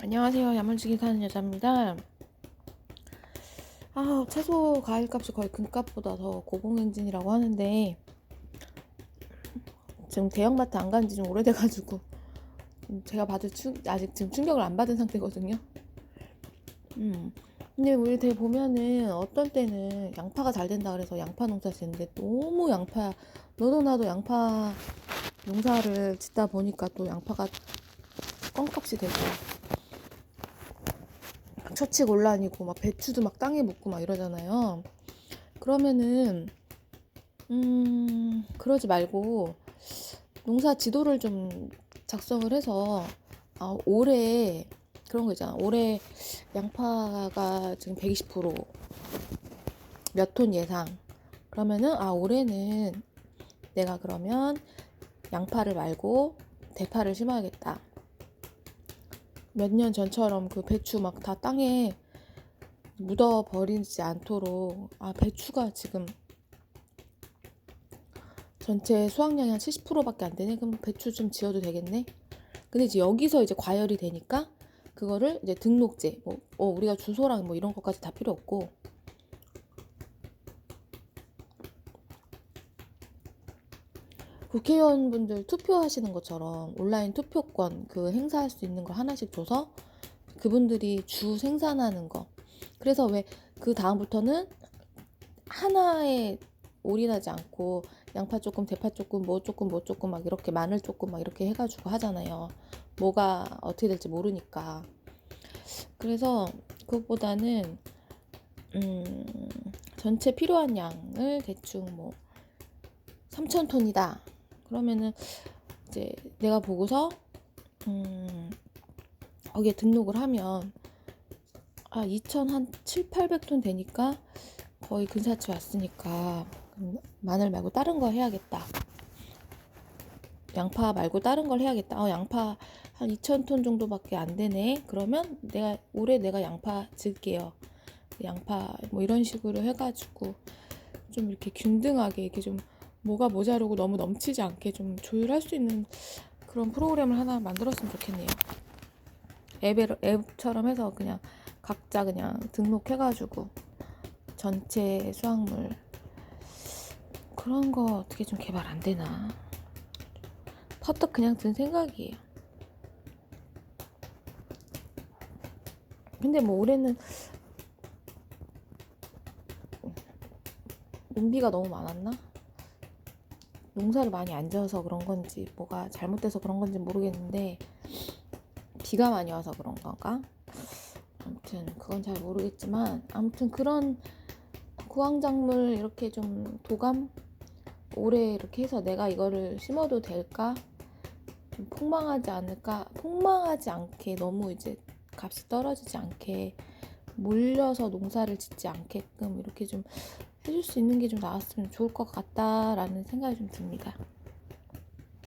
안녕하세요. 야물지기 사는 여자입니다. 아, 채소 과일 값이 거의 금값보다 더 고공행진이라고 하는데 지금 대형마트 안 간 지 좀 오래돼가지고 제가 받을 충, 아직 지금 충격을 안 받은 상태거든요. 음. 근데 우리 대 보면은 어떤 때는 양파가 잘 된다 그래서 양파 농사 짓는데 너무 양파 너도 나도 양파 농사를 짓다 보니까 또 양파가 껌값이 되고 처치곤란이고 막 배추도 막 땅에 묻고 막 이러잖아요. 그러면은 음 그러지 말고 농사 지도를 좀 작성을 해서 아 올해 그런 거 있잖아. 올해 양파가 지금 120%몇 톤 예상. 그러면은 아 올해는 내가 그러면 양파를 말고 대파를 심어야겠다. 몇 년 전처럼 그 배추 막 다 땅에 묻어 버리지 않도록 아 배추가 지금 전체 수확량이 한 70%밖에 안 되네. 그럼 배추 좀 지어도 되겠네. 근데 이제 여기서 이제 과열이 되니까 그거를 이제 등록제 뭐 어, 우리가 주소랑 뭐 이런 것까지 다 필요 없고 국회의원분들 투표하시는 것처럼 온라인 투표권 그 행사할 수 있는 거 하나씩 줘서 그분들이 주 생산하는 거. 그래서 왜 그 다음부터는 하나에 올인하지 않고 양파 조금, 대파 조금, 뭐 조금, 뭐 조금 막 이렇게 마늘 조금 막 이렇게 해가지고 하잖아요. 뭐가 어떻게 될지 모르니까. 그래서 그것보다는 음, 전체 필요한 양을 대충 뭐 3천 톤이다. 그러면은 이제 내가 보고서 음, 거기에 등록을 하면 아 2천 한 7, 800톤 되니까 거의 근사치 왔으니까 마늘 말고 다른 거 해야겠다. 양파 말고 다른 걸 해야겠다. 어, 양파 한 2,000톤 정도밖에 안 되네. 그러면 내가 올해 내가 양파 질게요. 양파 뭐 이런 식으로 해가지고 좀 이렇게 균등하게 이렇게 좀 뭐가 모자르고 너무 넘치지 않게 좀 조율할 수 있는 그런 프로그램을 하나 만들었으면 좋겠네요. 앱에, 앱처럼 해서 그냥 각자 그냥 등록해가지고 전체 수확물 그런 거 어떻게 좀 개발 안 되나? 퍼뜩 그냥 든 생각이에요. 근데 뭐 올해는 눈비가 너무 많았나? 농사를 많이 안 지어서 그런 건지 뭐가 잘못돼서 그런 건지 모르겠는데 비가 많이 와서 그런 건가? 아무튼 그건 잘 모르겠지만 아무튼 그런 구황작물 이렇게 좀 도감 올해 이렇게 해서 내가 이거를 심어도 될까? 좀 폭망하지 않을까? 폭망하지 않게 너무 이제 값이 떨어지지 않게 몰려서 농사를 짓지 않게끔 이렇게 좀 해줄 수 있는 게 좀 나왔으면 좋을 것 같다라는 생각이 좀 듭니다.